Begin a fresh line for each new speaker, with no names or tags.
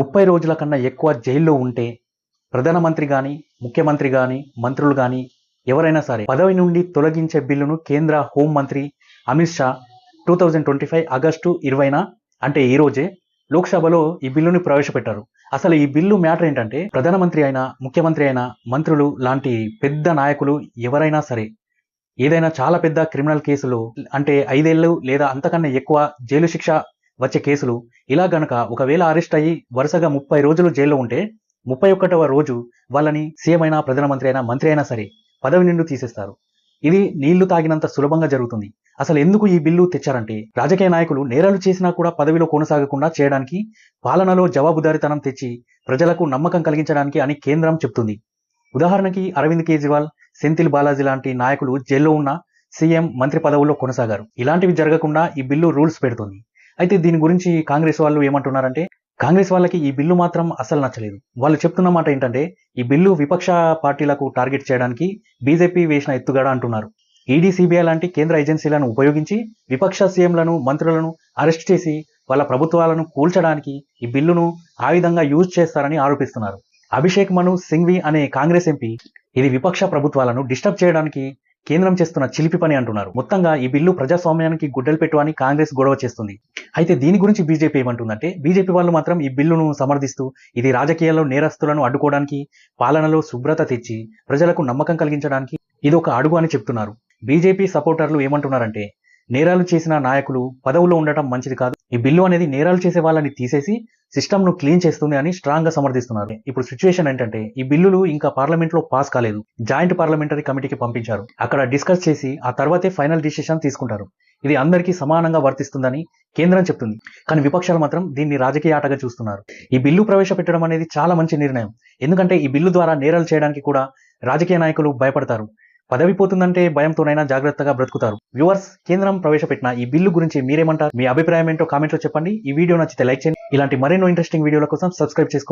ముప్పై రోజుల కన్నా ఎక్కువ జైల్లో ఉంటే ప్రధానమంత్రి కానీ ముఖ్యమంత్రి కానీ మంత్రులు కానీ ఎవరైనా సరే పదవి నుండి తొలగించే బిల్లును కేంద్ర హోంమంత్రి Amit Shah two thousand twenty five August ఇరవైన అంటే ఈ రోజే లోక్సభలో ఈ బిల్లుని ప్రవేశపెట్టారు. అసలు ఈ బిల్లు మ్యాటర్ ఏంటంటే ప్రధానమంత్రి అయినా ముఖ్యమంత్రి అయినా మంత్రులు లాంటి పెద్ద నాయకులు ఎవరైనా సరే ఏదైనా చాలా పెద్ద క్రిమినల్ కేసులు అంటే ఐదేళ్ళు లేదా అంతకన్నా ఎక్కువ జైలు శిక్ష వచ్చే కేసులు. ఇలా గనక ఒకవేళ అరెస్ట్ అయ్యి వరుసగా ముప్పై రోజులు జైల్లో ఉంటే ముప్పై ఒకటవ రోజు వాళ్ళని సీఎం అయినా ప్రధానమంత్రి అయినా మంత్రి అయినా సరే పదవి నుండి తీసేస్తారు. ఇది నీళ్ళు తాగినంత సులభంగా జరుగుతుంది. అసలు ఎందుకు ఈ బిల్లు తెచ్చారంటే రాజకీయ నాయకులు నేరాలు చేసినా కూడా పదవిలో కొనసాగకుండా చేయడానికి పాలనలో జవాబుదారితనం తెచ్చి ప్రజలకు నమ్మకం కలిగించడానికి అని కేంద్రం చెప్తుంది. ఉదాహరణకి అరవింద్ కేజ్రీవాల్ సెంతిల్ బాలాజీ లాంటి నాయకులు జైల్లో ఉన్న సీఎం మంత్రి పదవుల్లో కొనసాగారు. ఇలాంటివి జరగకుండా ఈ బిల్లు రూల్స్ పెడుతుంది. అయితే దీని గురించి కాంగ్రెస్ వాళ్ళు ఏమంటున్నారంటే కాంగ్రెస్ వాళ్ళకి ఈ బిల్లు మాత్రం అసలు నచ్చలేదు. వాళ్ళు చెప్తున్న మాట ఏంటంటే ఈ బిల్లు విపక్ష పార్టీలకు టార్గెట్ చేయడానికి బీజేపీ వేసిన ఎత్తుగడ అంటున్నారు. ఈడీ సిబిఐ లాంటి కేంద్ర ఏజెన్సీలను ఉపయోగించి విపక్ష సీఎంలను మంత్రులను అరెస్ట్ చేసి వాళ్ళ ప్రభుత్వాలను కూల్చడానికి ఈ బిల్లును ఆయుధంగా యూజ్ చేస్తారని ఆరోపిస్తున్నారు. అభిషేక్ మను సింఘ్వి అనే కాంగ్రెస్ ఎంపీ ఇది విపక్ష ప్రభుత్వాలను డిస్టర్బ్ చేయడానికి కేంద్రం చేస్తున్న చిలిపి పని అంటున్నారు. మొత్తంగా ఈ బిల్లు ప్రజాస్వామ్యానికి గుడ్డలు పెట్టు అని కాంగ్రెస్ గొడవ చేస్తుంది. అయితే దీని గురించి బీజేపీ ఏమంటుందంటే బీజేపీ వాళ్ళు మాత్రం ఈ బిల్లును సమర్థిస్తూ ఇది రాజకీయాల్లో నేరస్తులను అడ్డుకోవడానికి పాలనలో శుభ్రత తెచ్చి ప్రజలకు నమ్మకం కలిగించడానికి ఇది ఒక అడుగు అని చెప్తున్నారు. బీజేపీ సపోర్టర్లు ఏమంటున్నారంటే నేరాలు చేసిన నాయకులు పదవులో ఉండటం మంచిది కాదు. ఈ బిల్లు అనేది నేరాలు చేసే వాళ్ళని తీసేసి సిస్టమ్ను క్లీన్ చేస్తుంది అని స్ట్రాంగ్గా సమర్థిస్తున్నారు. ఇప్పుడు సిచ్యువేషన్ ఏంటంటే ఈ బిల్లులు ఇంకా పార్లమెంట్లో పాస్ కాలేదు. జాయింట్ పార్లమెంటరీ కమిటీకి పంపించారు. అక్కడ డిస్కస్ చేసి ఆ తర్వాతే ఫైనల్ డిసిషన్ తీసుకుంటారు. ఇది అందరికీ సమానంగా వర్తిస్తుందని కేంద్రం చెప్తుంది. కానీ విపక్షాలు మాత్రం దీన్ని రాజకీయ ఆటగా చూస్తున్నారు. ఈ బిల్లు ప్రవేశపెట్టడం అనేది చాలా మంచి నిర్ణయం. ఎందుకంటే ఈ బిల్లు ద్వారా నేరాలు చేయడానికి కూడా రాజకీయ నాయకులు భయపడతారు. పదవి పోతుందంటే భయంతోనైనా జాగ్రత్తగా బ్రతుకుతారు. వ్యూవర్స్ కేంద్రం ప్రవేశపెట్టిన ఈ బిల్లు గురించి మీరేమంటారు? మీ అభిప్రాయం ఏంటో కామెంట్లో చెప్పండి. ఈ వీడియో నచ్చితే లైక్ చేయండి. ఇలాంటి మరెన్నో ఇంట్రెస్టింగ్ వీడియోల కోసం సబ్స్క్రైబ్ చేసుకోండి.